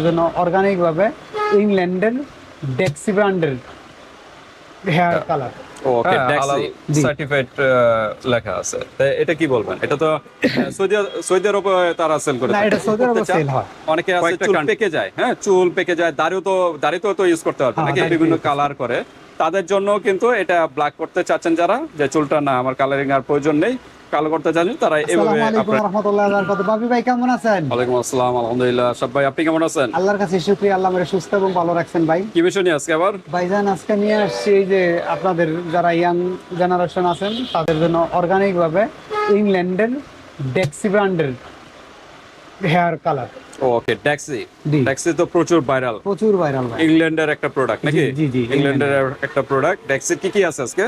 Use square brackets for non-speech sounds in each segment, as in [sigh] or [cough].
তাদের জন্য অর্গানিক ভাবে ইংল্যান্ডের ডেক্সি ব্র্যান্ডের হেয়ার কালার ওকে সার্টিফাইড লেখা আছে। এটা কি বলবেন? এটা তো [coughs] সৌদি সৌদি আরবে তারা সেল করে না এটা সৌদি আরবে সেল হয়। অনেকে আছে চুল পেকে যায় হ্যাঁ চুল পেকে যায় দাড়িও তো তো ইউজ করতে পারবে হ্যাঁ, নাকি? বিভিন্ন কালার করে। তাদের জন্য কিন্তু এটা ব্ল্যাক করতে চাচ্ছেন যারা যে চুলটা না আমার কালারিং আর প্রয়োজন নেই। কালো করতে তারা এভাবে বাবি ভাই কেমন আছেন? ওয়ালাইকুম আসসালাম আলহামদুলিল্লাহ। সব ভাই আপনি কেমন আছেন? আল্লাহর কাছে শুকরিয়া আল্লাহ আমাকে সুস্থ এবং ভালো রাখছেন ভাই। কি বিষয় নিয়ে আজকে আবার? ভাইজান আজকে নিয়ে আসছি যে আপনাদের যারা ইয়াং জেনারেশন আছেন তাদের জন্য অর্গানিক ভাবে ইংল্যান্ডের ডেক্সি ব্র্যান্ডের hair colour okay taxi. Taxi তো প্রচুর ভাইরাল প্রচুর ভাইরাল ইংল্যান্ডের একটা প্রোডাক্ট নাকি? জি, জি, ইংল্যান্ডের একটা প্রোডাক্ট ট্যাক্সির কি কি আছে আজকে?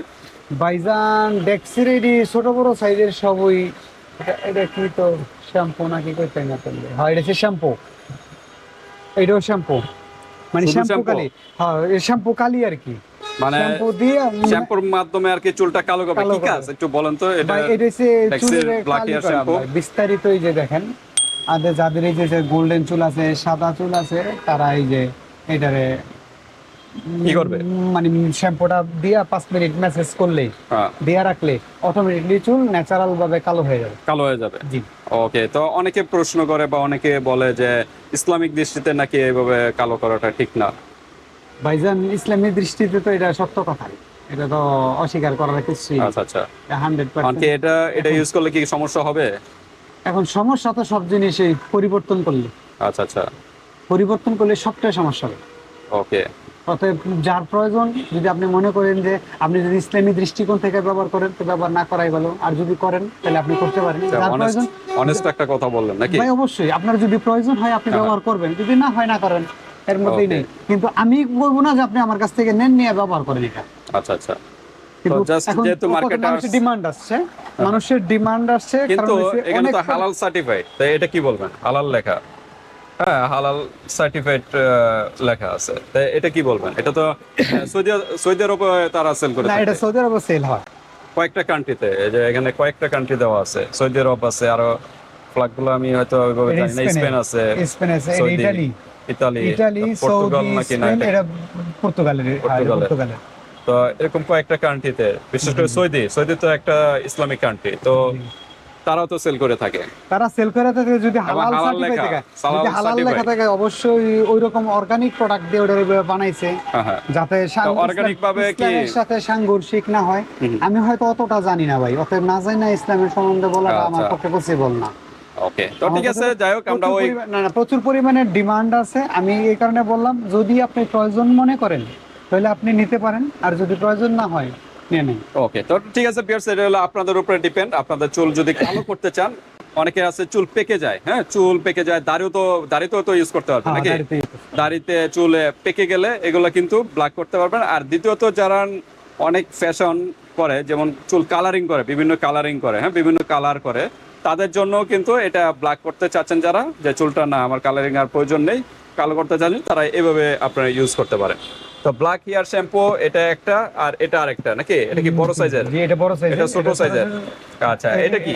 ভাইজান ডেক্সির এডি ছোট বড় সাইজের সবই। এটা- কি তো শ্যাম্পু নাকি কইতে না করলে হ্যাঁ এটা হচ্ছে শ্যাম্পু। এটাও শ্যাম্পু। মানে শ্যাম্পু? কালি। হ্যাঁ শ্যাম্পু কালি আর কি। মানে শ্যাম্পু দিয়ে শ্যাম্পুর মাধ্যমে আর কি চুলটা কালো করবে। কি কাজ? একটু বলেন তো এটা এটা হচ্ছে চুলের কালি Hair করা বিস্তারিত এই যে দেখেন। আদের যাদের এই যে গোল্ডেন চুল আছে সাদা চুল আছে তারা এই যে এটারে কি করবে? মানে শ্যাম্পুটা দিয়ে পাঁচ মিনিট মেসেজ করলেই হ্যাঁ, দিয়ে রাখলে অটোমেটিকলি চুল ন্যাচারাল ভাবে কালো হয়ে যাবে। কালো হয়ে যাবে। জি। ওকে তো অনেকে প্রশ্ন করে বা অনেকে বলে যে ইসলামিক দৃষ্টিতে নাকি এইভাবে কালো করাটা ঠিক না। ভাইজান দৃষ্টিতে তো এটা সত্য কথাই এটা তো অস্বীকার করার কিছুই আচ্ছা আচ্ছা। হান্ড্রেড অনেকে এটা এটা ইউজ করলে কি সমস্যা হবে? এখন সমস্যা তো সব জিনিসই পরিবর্তন করলে। আচ্ছা আচ্ছা। পরিবর্তন করলে সবটাই সমস্যা হবে। ওকে। অতএব যার প্রয়োজন যদি আপনি মনে করেন যে আপনি যদি ইসলামী দৃষ্টিকোণ থেকে ব্যবহার করেন তো ব্যবহার না করাই ভালো। আর যদি করেন তাহলে আপনি করতে পারেন। যার প্রয়োজন অনেস্ট একটা কথা বললেন নাকি? ভাই অবশ্যই। আপনার যদি প্রয়োজন হয় আপনি ব্যবহার করবেন। যদি না হয় না করেন। এর মধ্যেই নেই। কিন্তু আমি বলব না যে আপনি আমার কাছ থেকে নেন নিয়ে ব্যবহার করেন এটা। আচ্ছা আচ্ছা। মানুষের ডিমান্ড আসছে মানুষের ডিমান্ড আসছে কিন্তু এখানে তো হালাল সার্টিফাইড তো এটা কি বলবেন? হালাল লেখা। হ্যাঁ হালাল সার্টিফাইড লেখা আছে। এটা কি বলবেন? এটা তো সৌদি সৌদি আরবে তারা সেল করে না এটা সৌদি আরবে সেল হয়। কয়েকটা কান্ট্রিতে যে এখানে কয়েকটা কান্ট্রি দেওয়া আছে। সৌদি আরব আছে আরও আমি হয়তো ওইভাবে জানি না। স্পেন আছে স্পেন আছে Saudi, Italy. Italy Italy Portugal নাকি না হ্যাঁ, এটা পর্তুগালের। পর্তুগালের। তো এরকম কয়েকটা কান্ট্রিতে বিশেষ করে সৌদি। সৌদি তো একটা ইসলামিক কান্ট্রি তো তারাও তো সেল করে থাকে। তারা সেল করে থাকে যদি হালাল সার্টিফাই থাকে। হালাল যদি হালাল লেখা থাকে অবশ্যই ওই রকম অর্গানিক প্রোডাক্ট দিয়ে ওটা বানাইছে হ্যাঁ হ্যাঁ। যাতে ইসলাম- ভাবে কি- ইসলামের সাথে সাংঘর্ষিক না হয়। আমি হয়তো অতটা জানি না ভাই অতএব না জানি না ইসলামের সম্বন্ধে আমার আচ্ছা। পক্ষে পসিবল না। ওকে তো ঠিক আছে যাই হোক আমরা ওই না না প্রচুর পরিমাণে ডিমান্ড আছে। আমি এই কারণে বললাম যদি আপনি প্রয়োজন মনে করেন তাহলে আপনি নিতে পারেন। আর যদি প্রয়োজন না হয় নিয়ে ওকে তো ঠিক আছে এটা হলো আপনাদের উপরে ডিপেন্ড আপনাদের চুল যদি কালো করতে চান অনেকে আছে চুল পেকে যায় হ্যাঁ? চুল পেকে যায় দাড়িও তো দাড়িতেও তো ইউজ করতে হ্যাঁ, নাকি? দাড়িতে use দাড়িতে চুলে পেকে গেলে এগুলো কিন্তু ব্ল্যাক করতে পারবেন। আর দ্বিতীয়ত যারা অনেক ফ্যাশন করে যেমন চুল কালারিং করে বিভিন্ন কালারিং করে হ্যাঁ? বিভিন্ন কালার করে তাদের জন্য কিন্তু এটা ব্ল্যাক করতে চাচ্ছেন যারা যে চুলটা না আমার কালারিং আর প্রয়োজন নেই কালো করতে চাচ্ছেন তারা এভাবে আপনারা ইউজ করতে পারেন। তো ব্ল্যাক হেয়ার শ্যাম্পু এটা একটা আর এটা আরেকটা নাকি? এটা কি বড় সাইজের জি এটা বড় সাইজের এটা ছোট সাইজের আচ্ছা এটা কি?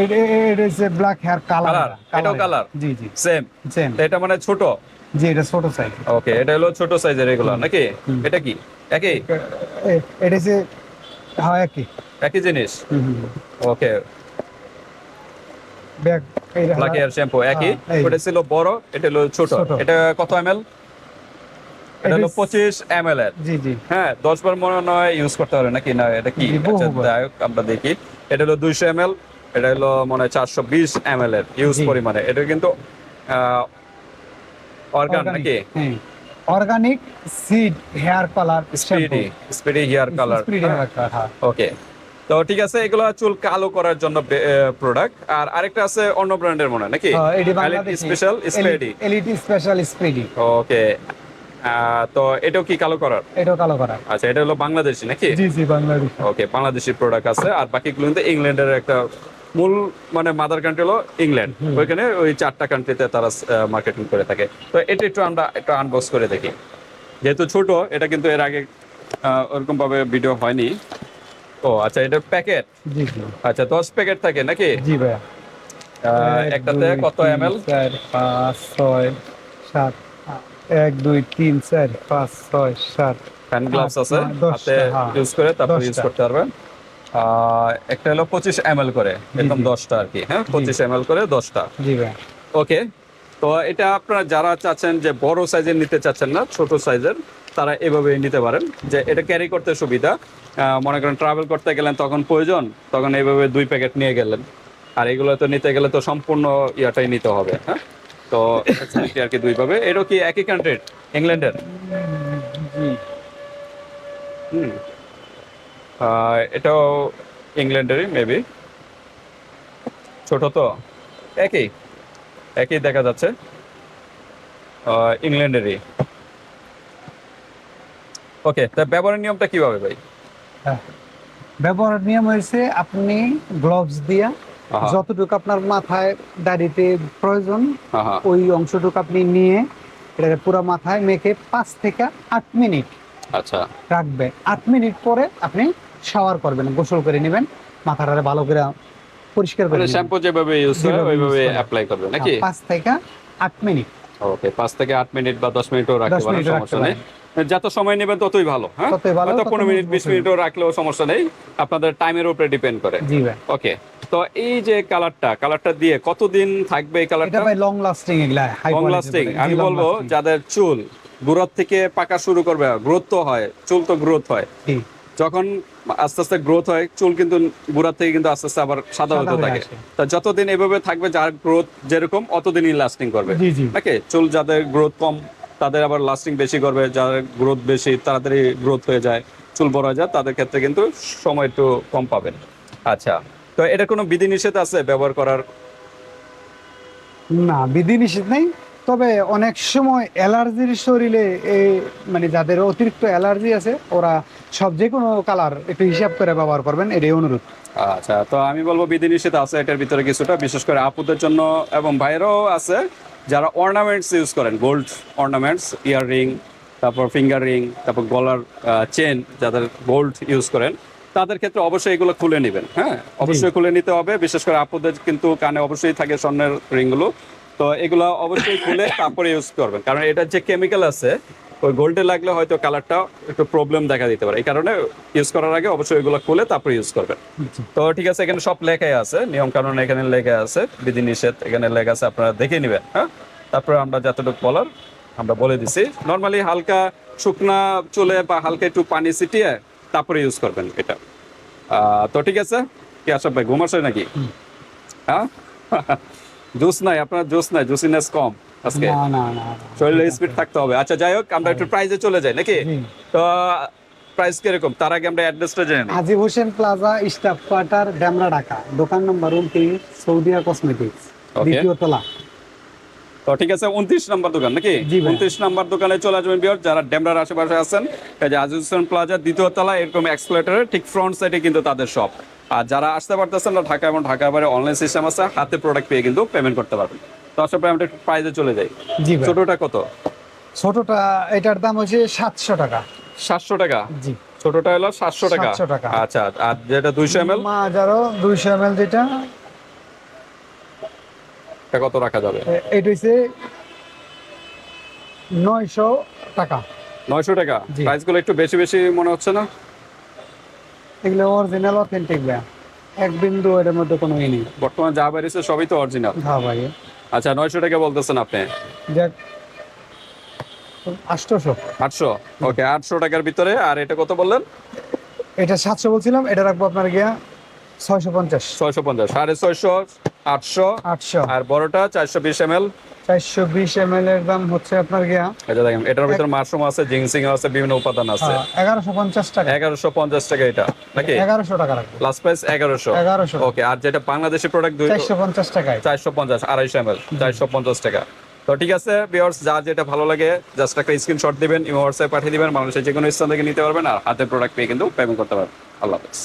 এটা হচ্ছে ব্ল্যাক হেয়ার কালার এটাও colour? জি জি। সেম সেম এটা মানে ছোট? জি এটা ছোট সাইজ ওকে এটা হলো ছোট সাইজের এগুলো নাকি? এটা কি? একই? এটা হচ্ছে হ্যাঁ একই। একই জিনিস। ওকে ব্ল্যাক হেয়ার শ্যাম্পু একই? হ্যাঁ, ওটা ছিল বড় এটা হলো ছোট। ছোট। এটা কত এমএল এটা হলো এটা- পঁচিশ এমএল এর। জি জি। হ্যাঁ দশ বার মনে নয় ইউজ করতে পারে নাকি? না এটা কি? জি, আচ্ছা বহুবার। যাই হোক, আমরা দেখি। এটা হলো দুইশো এমএল এটা হলো মনে হয় চারশো বিশ এমএল এর ইউজ পরিমাণে। এটা কিন্তু অর্গান নাকি? Organic seed hair colour speedy speedy hair colour speed hair colour okay তো ঠিক আছে এগুলো চুল কালো করার জন্য প্রোডাক্ট আর আরেকটা আছে অন্য ব্র্যান্ডের মনে হয় নাকি? এডি Bangladesh. Special speedy LED special speedy okay তো এটাও কি কালো করার? এটাও কালো করা আচ্ছা এটা হলো বাংলাদেশি নাকি? জি জি বাংলাদেশ। ওকে বাংলাদেশি প্রোডাক্ট আছে। আর বাকিগুলো কিন্তু ইংল্যান্ডের একটা মূল মানে মাদার কান্ট্রি হলো ইংল্যান্ড ওইখানে ওই চারটা কান্ট্রিতে তারা মার্কেটিং করে থাকে। তো এটা একটু আমরা একটু আনবক্স করে দেখি। যেহেতু ছোট এটা কিন্তু এর আগে ওরকম ভাবে ভিডিও হয়নি। ও আচ্ছা এটা প্যাকেট জি জি। আচ্ছা দশ প্যাকেট থাকে নাকি? জি ভাইয়া। একটাতে কত তিন, এম এল চার পাঁচ ছয় সাত এক দুই তিন চার পাঁচ ছয় সাত হ্যান্ড গ্লাভস আছে হাতে হ্যাঁ। ইউজ করে তারপর ইউজ করতে পারবেন। একটা হলো পঁচিশ এম করে এরকম জি। দশটা আর কি হ্যাঁ পঁচিশ এম করে দশটা। জি ভাই। ওকে তো এটা আপনারা যারা চাচ্ছেন যে বড় সাইজের নিতে চাচ্ছেন না ছোট সাইজের তারা এভাবে নিতে পারেন। যে এটা ক্যারি করতে সুবিধা মনে করেন ট্রাভেল করতে গেলেন তখন প্রয়োজন তখন এইভাবে দুই প্যাকেট নিয়ে গেলেন। আর এগুলো তো নিতে গেলে তো সম্পূর্ণ ইয়াটাই নিতে হবে হ্যাঁ? তো facility আর কি দুই পাবে। এটা কি একই কান্ট্রির ইংল্যান্ডের হুম। এটাও ইংল্যান্ডেরই মেবি ছোট তো? একই। একই দেখা যাচ্ছে। ইংল্যান্ডেরই ওকে তা ব্যবহারের নিয়মটা কীভাবে ভাই। ব্যবহারের নিয়ম হয়েছে আপনি গ্লোভস দিয়া। যতটুকু আপনার মাথায় দাড়িতে প্রয়োজন হ্যাঁ হ্যাঁ ওই অংশটুকু আপনি নিয়ে এটাকে পুরো মাথায় মেখে পাঁচ থেকে আট মিনিট আচ্ছা। রাখবেন আট মিনিট পরে আপনি শাওয়ার করবেন গোসল করে নেবেন মাথাটা ভালো করে পরিষ্কার করে মানে শ্যাম্পু যেভাবে ইউজ করে ওইভাবে অ্যাপ্লাই করবে নাকি? পাঁচ থেকে আট মিনিট। ওকে পাঁচ থেকে আট মিনিট বা দশ মিনিটও রাখতে পারেন সমস্যা নেই। যত সময় নেবেন ততই ভালো হ্যাঁ? হয়তো পনেরো মিনিট বিশ মিনিটও রাখলেও সমস্যা নেই আপনাদের টাইমের উপরে ডিপেন্ড করে। জি ওকে তো এই যে কালারটা কালারটা দিয়ে কতদিন থাকবে এই এটা কালারটা ভাই লং লাস্টিং এগুলা হাই লং লাস্টিং আমি বলব যাদের চুল গ্রোথ থেকে পাকা শুরু করবে গ্রোথ তো হয় চুল তো গ্রোথ হয়। যখন আস্তে আস্তে গ্রোথ হয় চুল কিন্তু গুড়ার থেকে কিন্তু আস্তে আস্তে আবার সাদা হতে থাকে। তা যতদিন এভাবে থাকবে যার গ্রোথ যেরকম অতদিনই লাস্টিং করবে। জি, জি। নাকি? চুল যাদের গ্রোথ কম তাদের আবার লাস্টিং বেশি করবে যাদের গ্রোথ বেশি তাড়াতাড়ি গ্রোথ হয়ে যায় চুল বড় হয়ে যায় তাদের ক্ষেত্রে কিন্তু সময় একটু কম পাবেন। আচ্ছা তো এটা কোনো বিধিনিষেধ আছে ব্যবহার করার? না বিধি নিষেধ নেই। তবে অনেক সময় অ্যালার্জির শরীরে মানে যাদের অতিরিক্ত অ্যালার্জি আছে ওরা সব যে কোনো কালার একটু হিসাব করে ব্যবহার করবেন এটাই অনুরোধ। আচ্ছা তো আমি বলব বিধিনিষেধ আছে এটার ভিতরে কিছুটা বিশেষ করে আপুদের জন্য এবং ভাইয়েরও আছে। যারা অর্নামেন্টস ইউজ করেন গোল্ড অর্নামেন্টস ইয়ার রিং তারপর ফিঙ্গার রিং তারপর গলার চেন যাদের গোল্ড ইউজ করেন তাদের ক্ষেত্রে অবশ্যই এগুলো খুলে নেবেন হ্যাঁ? অবশ্যই খুলে নিতে হবে বিশেষ করে আপুদের কিন্তু কানে অবশ্যই থাকে স্বর্ণের রিংগুলো তো এগুলো অবশ্যই খুলে তারপরে ইউজ করবেন কারণ এটার যে কেমিক্যাল আছে ওই গোল্ডে লাগলে হয়তো কালারটা একটু প্রবলেম দেখা দিতে পারে। এই কারণে ইউজ করার আগে অবশ্যই এগুলো খুলে তারপরে ইউজ করবেন। তো ঠিক আছে এখানে সব লেখাই আছে নিয়ম কানুন এখানে লেখা আছে বিধি নিষেধ এখানে লেখা আছে আপনারা দেখে নেবেন হ্যাঁ? তারপরে আমরা যতটুকু বলার আমরা বলে দিছি। নর্মালি হালকা শুকনা চুলে বা হালকা একটু পানি ছিটিয়ে তারপরে ইউজ করবেন এটা। আহ, তো ঠিক আছে? কি আশাফ ভাই ঘুম আসে নাকি? হ্যাঁ? [laughs] জুস নাই আপনার জুস নাই জুসিনেস কম। আজকে? না না স্পিড থাকতে হবে। আচ্ছা যাই হোক আমরা একটু প্রাইজে চলে যাই নাকি? তো প্রাইস কীরকম? তার আগে আমরা অ্যাড্রেসটা জেনে নিই। Haji Hossain plaza staff quarter Demra Dhaka. দোকান নম্বর উনত্রিশ সৌদিয়া কসমেটিক্স দ্বিতীয় তলা। তো ঠিক আছে উনত্রিশ নাম্বার দোকান নাকি। উনত্রিশ নাম্বার দোকানে চলে আসবেন বিয়ার যারা ডেমরার আশেপাশে আছেন। যে হোসেন প্লাজা দ্বিতীয় তলা এরকম এক্সপ্লেটারের ঠিক ফ্রন্ট সাইডে কিন্তু তাদের শপ আর যারা আসতে পারতেছেন না ঢাকা এবং ঢাকা বাইরে অনলাইন সিস্টেম আছে হাতে প্রোডাক্ট পেয়ে কিন্তু পেমেন্ট করতে পারবেন। তো আসার পরে আমরা একটু প্রাইজে চলে যাই। জি ভাই। ছোটটা কত? ছোটটা এটার দাম হচ্ছে সাতশো টাকা। সাতশো টাকা? জি। ছোটটা হলো সাতশো টাকা? 700 টাকা। আচ্ছা আর যেটা দুইশো এম মাজারও দুইশো এম এল যেটা কত রাখা যাবে? এ- এটা হচ্ছে নয়শো টাকা। নয়শো টাকা? জি। প্রাইসগুলো একটু বেশি বেশি মনে হচ্ছে না? এগুলো অরিজিনাল অথেন্টিক ব্যাগ এক বিন্দু এটার মধ্যে কোনো ই নেই। বর্তমানে যা বেরিয়েছে সবই তো অরিজিনাল হ্যাঁ ভাই। আচ্ছা নয়শো টাকা বলতেছেন আপনি? আটশোশো। আটশো? ওকে আটশো টাকার ভিতরে আর এটা কত বললেন? এটা সাতশো বলছিলাম এটা রাখব আপনার গিয়া ছয়শো পঞ্চাশ। ছয়শো পঞ্চাশ সাড়ে ছয়শো আটশো। আটশো। আর বড়টা চারশো বিশ এম এল চারশো বিশ এম এল এর দাম হচ্ছে আপনার গিয়া এটা দেখেন এটার ভিতরে মাশরুম আছে জিংসিং আছে বিভিন্ন উপাদান আছে। এগারোশো পঞ্চাশ টাকা। এগারোশো পঞ্চাশ টাকা এটা নাকি? টাকা রাখব। লাস্ট প্রাইস ওকে আর যেটা বাংলাদেশি প্রোডাক্ট দুই চারশো পঞ্চাশ টাকায়। চারশো পঞ্চাশ আড়াইশো এম এল চারশো পঞ্চাশ টাকা। তো ঠিক আছে বিয়ার্স যা যেটা ভালো লাগে জাস্ট একটা স্ক্রিনশট দিবেন ইমো হোয়াটসঅ্যাপ পাঠিয়ে দিবেন মানুষের যে কোনো স্থান থেকে নিতে পারবেন আর হাতে প্রোডাক্ট পেয়ে কিন্তু পেমেন্ট করতে পারবেন। আল্লাহ হাফেজ।